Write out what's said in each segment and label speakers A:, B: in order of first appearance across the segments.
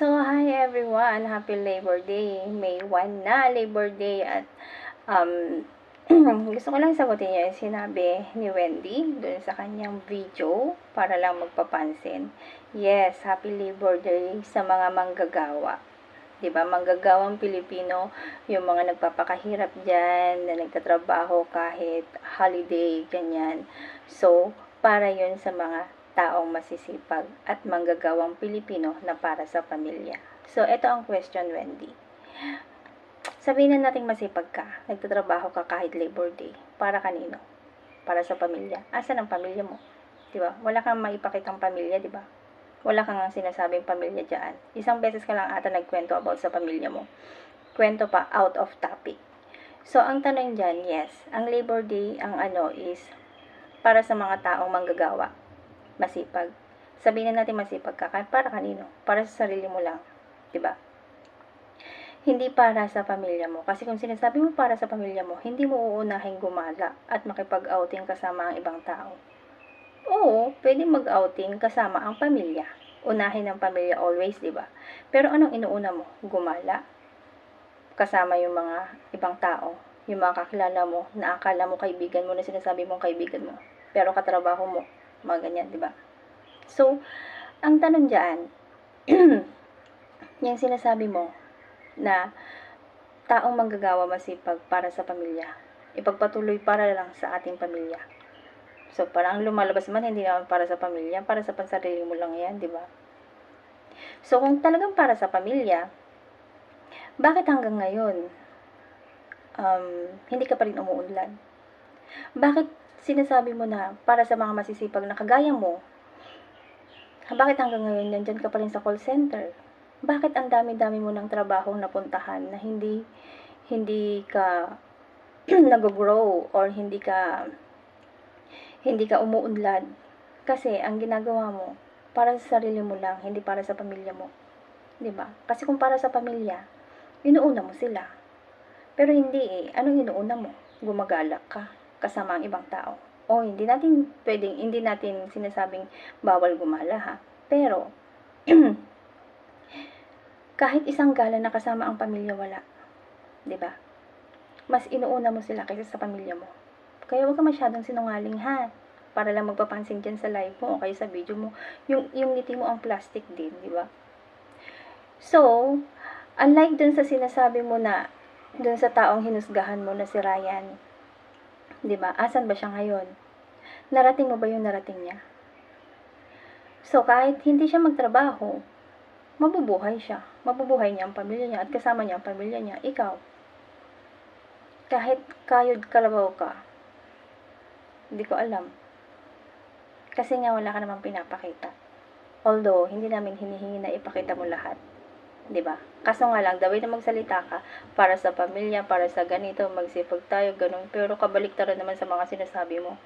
A: So, hi everyone! Happy Labor Day! May 1 na Labor Day at um, gusto ko lang sagutin niya yung sinabi ni Wendy doon sa kanyang video para lang magpapansin. Yes, Happy Labor Day sa mga manggagawa. 'Di ba Manggagawang Pilipino, yung mga nagpapakahirap diyan na nagtatrabaho kahit holiday, ganyan. So, para yun sa mga taong masisipag at manggagawang Pilipino na para sa pamilya. So, ito ang question, Wendy. Sabihin na natin masipag ka, nagtatrabaho ka kahit Labor Day. Para kanino? Para sa pamilya. Asan ang pamilya mo? 'Di ba? Wala kang maipakitang pamilya, 'di ba? Wala kang sinasabing pamilya diyan. Isang beses ka lang ata nagkwento about sa pamilya mo. Kwento pa out of topic. So, ang tanong dyan, yes, ang Labor Day, ang ano is para sa mga taong manggagawa masipag. Sabihin na natin masipag ka. Para kanino? Para sa sarili mo lang. 'di ba? Hindi para sa pamilya mo. Kasi kung sinasabi mo para sa pamilya mo, hindi mo uunahin gumala at makipag-outing kasama ang ibang tao. Oo, pwede mag-outing kasama ang pamilya. Unahin ang pamilya always, di ba? Pero anong inuuna mo? Gumala. Kasama yung mga ibang tao. Yung mga kakilala mo, na akala mo kaibigan mo na sinasabi mong kaibigan mo. Pero katrabaho mo, mga ganyan, di ba? So, ang tanong diyan, yung sinasabi mo na taong manggagawa masipag para sa pamilya, ipagpatuloy para lang sa ating pamilya. So, parang lumalabas man, hindi naman para sa pamilya, para sa pansarili mo lang yan, di ba? So, kung talagang para sa pamilya, bakit hanggang ngayon, um, hindi ka pa rin umuunlad? Bakit sinasabi mo na para sa mga masisipag na kagaya mo, bakit hanggang ngayon nandyan ka pa rin sa call center? Bakit ang dami-dami mo ng trabaho napuntahan na hindi hindi ka nag-grow or hindi ka hindi ka umuunlad? Kasi ang ginagawa mo para sa sarili mo lang, hindi para sa pamilya mo. 'Di ba? Kasi kung para sa pamilya, inuuna mo sila. Pero hindi eh. Anong inuuna mo? Gumagalak ka kasama ang ibang tao. O hindi natin pwedeng, hindi natin sinasabing bawal gumala ha. Pero, kahit isang gala na kasama ang pamilya wala. 'di ba? Mas inuuna mo sila kaysa sa pamilya mo. Kaya huwag ka masyadong sinungaling ha. Para lang magpapansin dyan sa live mo o kaya sa video mo. Yung, yung ngiti mo ang plastic din, di ba? So, unlike dun sa sinasabi mo na dun sa taong hinusgahan mo na si Ryan, 'Di ba? Asan ba siya ngayon? Narating mo ba yung narating niya? So, kahit hindi siya magtrabaho, mabubuhay siya. Mabubuhay niya ang pamilya niya at kasama niya ang pamilya niya. Ikaw, kahit kayod kalabaw ka, hindi ko alam. Kasi nga wala ka namang pinapakita. Although, hindi namin hinihingi na ipakita mo lahat. 'Di ba? Kaso nga lang, the way na magsalita ka para sa pamilya, para sa ganito, magsipag tayo, ganun. Pero kabaliktaran naman sa mga sinasabi mo.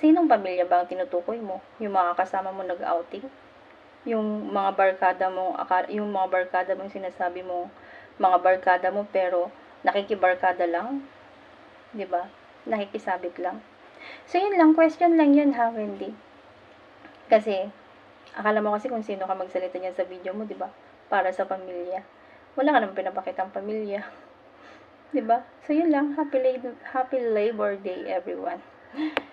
A: Sinong pamilya ba ang tinutukoy mo? Yung mga kasama mo nag-outing? Yung mga barkada mo, yung mga barkada mo sinasabi mo, mga barkada mo pero nakikibarkada lang? 'Di ba? Nakikisabit lang. So yun lang, question lang yun ha, Wendy. Kasi akala mo kasi kung sino ka magsalita niyan sa video mo, 'di ba? Para sa pamilya. Wala ka naman pinapakitang pamilya. 'Di ba? So yun lang. Happy, happy Labor Day everyone.